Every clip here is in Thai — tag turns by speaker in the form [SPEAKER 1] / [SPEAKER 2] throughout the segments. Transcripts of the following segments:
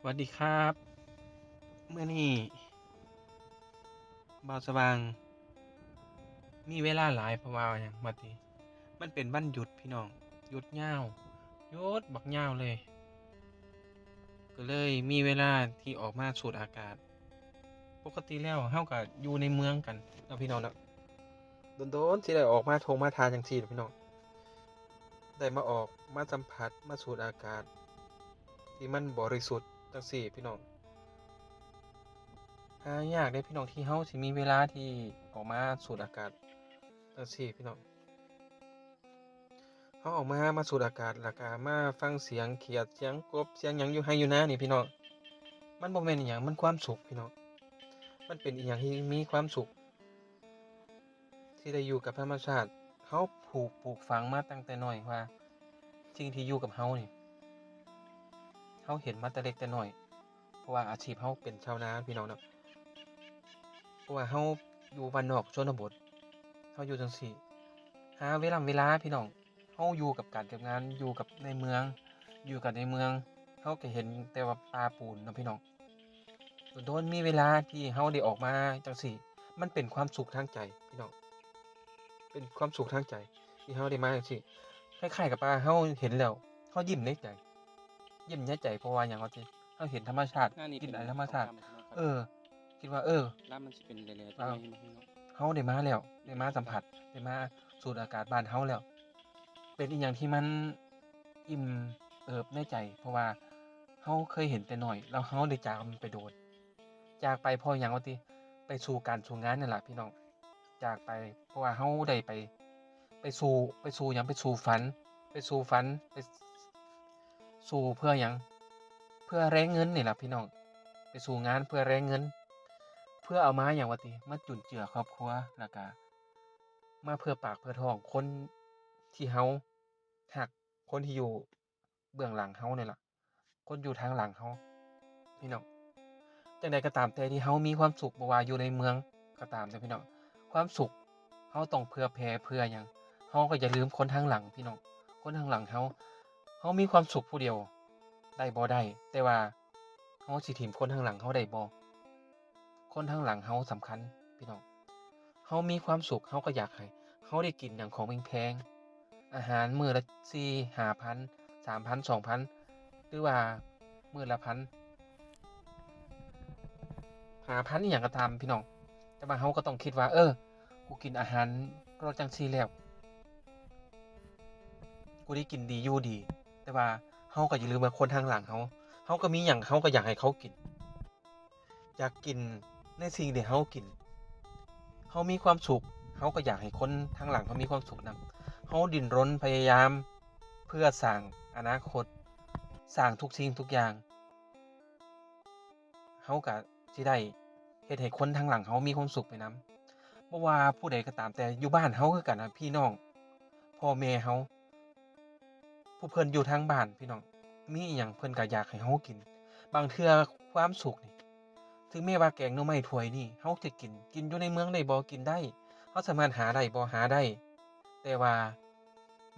[SPEAKER 1] สวัสดีครับ เมื่อนี้บาวสว่าง มีเวลาหลายเพราะว่าอย่างมาติมันเป็นวันหยุดพี่น้องหยุดยาวหยุดบักยาวเลย ก็เลยมีเวลาที่ออกมาสูดอากาศ ปกติแล้วเฮาก็อยู่ในเมืองกันเนาะพี่น้องเนาะโดนๆสิได้ออกมาทงมาทานจังซี่เนาะพี่น้องได้มาออกมาสัมผัสมาสูดอากาศ ที่มันบริสุทธิ์ จังซี่พี่น้องหายากได้พี่น้องที่เฮาสิมีเวลาที่ออกมาสูดอากาศจังซี่พี่น้องเฮาออกมามาสูดอากาศแล้วก็มาฟังเสียงเขียดเสียงกบเสียงหยังอยู่ไห้อยู่นานี่พี่น้องมันบ่แม่นอิหยังมันความสุขพี่น้องมันเป็นอีหยังที่มีความสุข ที่ได้อยู่กับธรรมชาติเฮาผูกปลูกฝังมาตั้งแต่น้อยว่าสิ่งที่อยู่กับเฮานี่ เขาเห็นมาแต่เล็กแต่น้อย เพราะว่าอาชีพเขาเป็นชาวนาพี่น้องเนาะเพราะว่าเขาอยู่บ้านนอกชนบทเขาอยู่จังสี่หาเวลาเวลาพี่น้องเขาอยู่กับการกับงานอยู่กับในเมือง อยู่กับในเมืองเขาก็เห็นแต่ว่าปลาปูนนะพี่น้องโดนมีเวลาที่เขาได้ออกมาจังสี่ มันเป็นความสุขทางใจพี่น้องเป็นความสุขทางใจที่เขาได้มาจังสี่คล้ายๆกับปลาเขาเห็นแล้วเขายิ้มในใจ ยิ้มแย่ใจเพราะว่าอย่างว่าที่เราเห็นธรรมชาติ
[SPEAKER 2] หน้านี้
[SPEAKER 1] กิน
[SPEAKER 2] เป็น
[SPEAKER 1] อะไรธรรมชาติ
[SPEAKER 2] สงคมนะครับ
[SPEAKER 1] เออ คิดว่า เออ
[SPEAKER 2] ล่ามมันสิเป็นเละๆ
[SPEAKER 1] อ้าว
[SPEAKER 2] ทำไมไม่ให้เนาะ
[SPEAKER 1] เฮาได้มาแล้วได้มาสัมผัสได้มาสูดอากาศบ้านเฮาแล้ว เป็นอีกอย่างที่มันอิ่มเอิบในใจ เพราะว่าเฮาเคยเห็นแต่น้อย แล้วเฮาได้จากมันไปโดนจากไปเพออย่างว่าติไปสู่การสู่งานนั่นแหละพี่น้องจากไปเพราะว่าเฮาได้ไป ไปสู่ไปสู่หยังไปสู่ฝัน ไปสู่ฝันไป สู่เพื่อยังเพื่อแรงเงินนี่แหละพี่น้องไปสู่งานเพื่อแรงเงิน เพื่อเอามาอย่างว่าติมาจุนเจือครอบครัวแล้วก็มาเพื่อปากเพื่อท้องคนที่เฮาหักคนที่อยู่เบื้องหลังเฮาเนี่ยล่ะ คนอยู่ทางหลังเฮาพี่น้องจังใดก็ตามแต่ที่เฮามีความสุขบ่ว่าอยู่ในเมืองก็ตามแต่พี่น้องความสุขเฮาต้องเพื่อแผ่เพื่อหยังเฮาก็อย่าลืมคนทางหลังพี่น้องคนทางหลังเฮา เฮามีความสุขผู้เดียว ได้บ่ได้ แต่ว่าเฮาสิถิมคนทางหลังเฮาได้บ่คนทางหลังเฮาสำคัญ พี่น้องเฮามีความสุขเฮาก็อยากให้เฮาได้กินอย่างของแพงๆอาหารมื้อละสี่ห้าพันสามพันสองพันหรือว่ามื้อละพันหาพันอย่างก็ตามพี่น้องแต่ว่าเฮาก็ต้องคิดว่า เออ กูกินอาหารรสจังซีแล้ว กูได้กินดีอยู่ดี แต่ว่าเฮาก็อย่าลืมว่าคนทางหลังเฮาเฮาก็มีหยังเฮาก็อยากให้เขากิน อยากกินในสิ่งที่เฮากินเฮามีความสุขเฮาก็อยากให้คนทางหลังเขามีความสุขนำเฮาดิ้นรนพยายาม เพื่อสร้างอนาคตสร้างทุกสิ่งทุกอย่างเฮาก็สิได้เฮ็ดให้คนทางหลังเฮามีความสุขไปนำบ่ว่าผู้ใดก็ตามแต่อยู่บ้านเฮาคือกันนะพี่น้องพ่อแม่เฮา ผู้เพิ่นอยู่ทางบ้านพี่น้อง มีอิหยังเพิ่นก็อยากให้เฮากิน บางเทื่อความสุขนี่ถึงแม้ว่าแกงหน่อไม้ถ้วยนี่เฮาสิกิน กินอยู่ในเมืองได้บ่กินได้เฮาสามารถหาได้บ่หาได้ แต่ว่า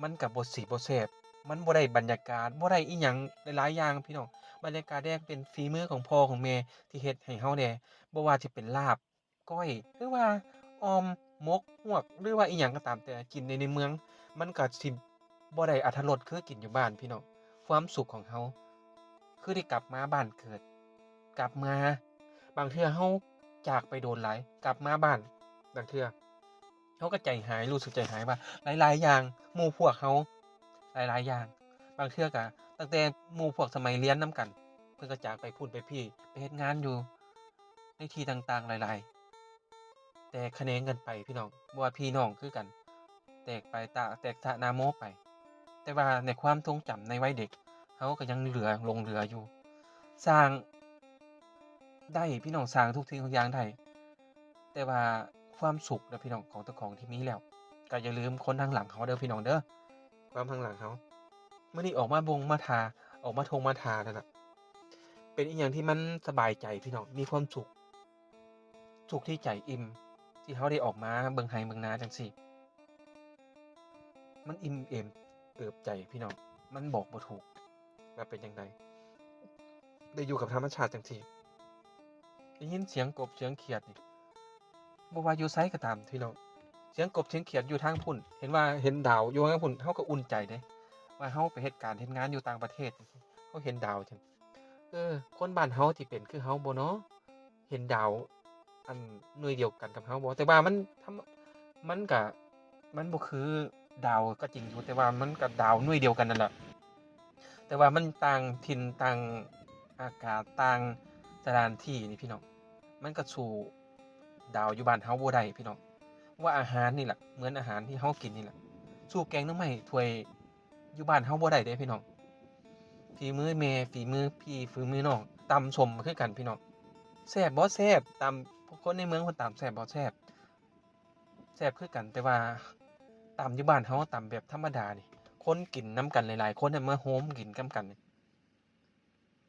[SPEAKER 1] มันก็บ่สิบ่แซ่บมันบ่ได้บรรยากาศบ่ได้อิหยังหลายๆอย่างพี่น้องบรรยากาศแดงเป็นฝีมือของพ่อของแม่ที่เฮ็ดให้เฮาแน่บ่ว่าสิเป็นลาบก้อย หรือว่าออมมกฮวก หรือว่าอิหยังก็ตามแต่กินในในเมือง มันก็สิ บ่ได้อรรถรสคือกินอยู่บ้านพี่น้องความสุขของเฮาคือได้กลับมาบ้านเกิด กลับมา บางเทื่อเฮาจากไปโดนหลายกลับมาบ้านบางเทื่อเฮาก็ใจหายรู้สึกใจหายว่า หลาย ๆ อย่างหมู่พวกเฮาหลาย ๆ อย่าง บางเทื่อก็ตั้งแต่หมู่พวกสมัยเรียนนํกัน เพิ่นก็จากไปพูดไปพี่ไปเฮ็ดงานอยู่ในที่ต่างๆหลาย ๆ แต่คะแนนกันไปพี่น้องบ่ว่าพี่น้องคือกัน แตกไปตาแตกตะนาโมไป แต่ว่าในความทรงจำในวัยเด็กเฮาก็ยังเหลือหลงเหลืออยู่ สร้างได้พี่น้องสร้างทุกสิ่งทุกอย่างได้แต่ว่าความสุขเด้อพี่น้องของเจ้าของที่มีแล้วก็อย่าลืมคนทางหลังเขาเด้อพี่น้องเด้อความทางหลังเขาเมื่อนี้ออกมาบงมาทาออกมาทงมาทานั่นน่ะเป็นอีกอย่างที่มันสบายใจพี่น้องมีความสุขสุขที่ใจอิ่มที่เขาได้ออกมาเบิ่งไห้เบิ่งนาจังซี่มันอิ่มเอม เอิบใจพี่น้อง มันบอกบ่ถูกว่าเป็นยังไงได้อยู่กับธรรมชาติจังซี่ได้ยินเสียงกบเสียงเขียดนี่บ่ว่าอยู่ไสก็ตามพี่น้อง เสียงกบเสียงเขียดอยู่ทางพุ่น เห็นว่าเห็นดาวอยู่ทางพุ่นเฮาก็อุ่นใจเด้ว่าเฮาไปเฮ็ดการณ์เฮ็ดงานอยู่ต่างประเทศเฮาเห็นดาวจังเออ คนบ้านเฮาที่เป็นคือเฮาบ่เนาะเห็นดาว อันหน่วยเดียวกันกับเฮาบ่แต่ว่ามันทำมันก็มันบ่คือ ดาวก็จริงอยู่แต่ว่ามันก็ดาวหน่วยเดียวกันนั่นแหละแต่ว่ามันต่างถิ่นต่างอากาศต่างสถานที่นี่พี่น้องมันก็สู่ดาวอยู่บ้านเฮาบ่ได้พี่น้องว่าอาหารนี่แหละเหมือนอาหารที่เฮากินนี่แหละสู้แกงน้ำไม้ถ้วยอยู่บ้านเฮาบ่ได้เด้พี่น้องฝีมือแม่ฝีมือพี่ฝีมือน้องตำสมคือกันพี่น้องแซ่บบ่แซ่บตำคนในเมืองเพิ่นตำแซ่บบ่แซ่บแซ่บคือกันแต่ว่า ตำอยู่บ้านเฮาตำแบบธรรมดานี่คนกินน้ำกันหลายๆ คนน่ะมาโฮมกินกันกันนี่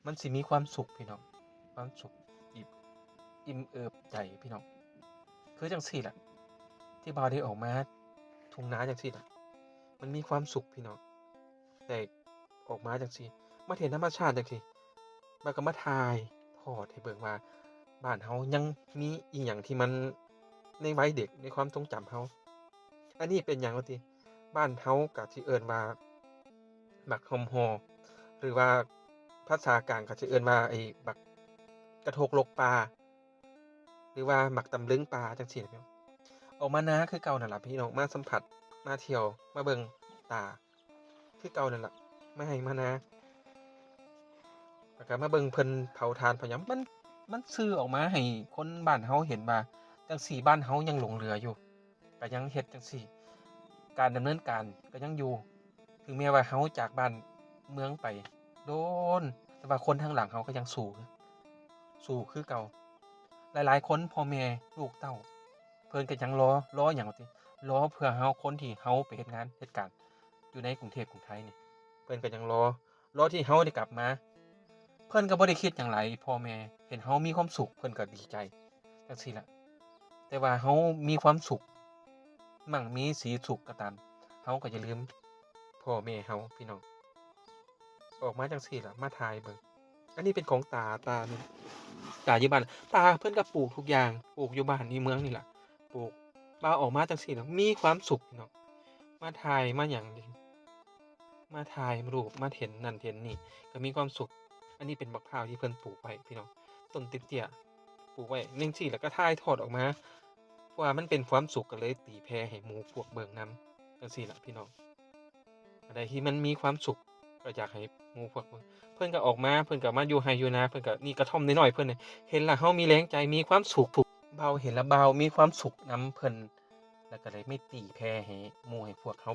[SPEAKER 1] มันสิมีความสุขพี่น้องความสุขอิ่มอิ่มเอิบใจพี่น้องคือจังซี่แหละที่บ่าวได้ออกมาทุ่งนาจังซี่แหละมันมีความสุขพี่น้องแต่ออกมาจังซี่มาเห็นธรรมชาติจังซี่มันก็มาถ่ายทอดให้เบิ่งว่าบ้านเฮายังมีอีหยังที่มันในวัยเด็กในความทรงจำเฮา อันนี้เป็นหยังว่าติบ้านเฮาก็สิเอิ้นว่าบักหอมฮอหรือว่าภาษากลางก็สิเอิ้นว่าไอ้บักกระทกลกปลาหรือว่าหมักตำลึงปลาจังซี่น่ะพี่น้องออกมานาคือเก่านั่นล่ะพี่น้องมาสัมผัสมาเที่ยวมาเบิ่งตา คือเก่านั่นล่ะมาให้มานาแล้วก็มาเบิ่งเพิ่นเผาทานเผายังมันมันสื่อออกมาให้คนบ้านเฮาเห็นว่าจังซี่บ้านเฮายังหลงเหลืออยู่ ก็ยังเฮ็ดจังซี่ การดำเนินการก็ยังอยู่ ถึงแม้ว่าเฮาจากบ้านเมืองไป โดน แต่ว่าคนทางหลังเขาก็ยังสู้สู้คือเก่า หลายๆ คนพ่อแม่ลูกเต้า เพิ่นก็ยังรอรอหยังว่าติรอเพื่อเฮาคนที่เฮาไปเฮ็ดงานเฮ็ดการอยู่ในกรุงเทพกรุงไทยนี่เพิ่นก็ยังรอรอที่เฮาได้กลับมา เพิ่นก็บ่ได้คิดหยังหลายพ่อแม่เห็นเฮามีความสุขเพิ่นก็ดีใจจังซี่ล่ะแต่ว่าเฮามีความสุข มั่งมีสีสุขก็ตามเฮาก็อย่าลืมพ่อแม่เฮาพี่น้อง ออกมาจังซี่ล่ะมาถ่ายเบิ่งอันนี้เป็นของตาตานี่ตาอยู่บ้านตาเพิ่อนก็ปลูกทุกอย่างปลูกอยู่บ้านในเมืองนี่แหละปลูกปลาออกมาจังซี่ล่ะมีความสุขพี่น้องมาถ่ายมาหยังนี่มาถ่ายรูปมาเห็นนั่นเห็นนี่ ก็มีความสุข อันนี้เป็นบักพร้าวที่เพิ่อนปลูกไว้พี่น้องต้นเตี้ยปลูกไว้จังซี่แล้วก็ถ่ายทอดออกมา เพราะว่ามันเป็นความสุขก็เลยตีแผ่ให้หมูพวกเบิ่งนํจังซี่ล่ะพี่น้องอะไรที่มันมีความสุขก็อยากให้หมูพวกเบิ่งเพิ่นก็ออกมาเพิ่นก็มาอยู่ไร่อยู่นาเพิ่นก็นี่กระท่อมน้อยๆเพิ่นนี่เห็นละเฮามีแรงใจมีความสุขผูกเบาเห็นแล้วเบามีความสุขนํเพิ่นแล้วก็เลยไม่ตีแพ้ให้หมูให้พวกเขา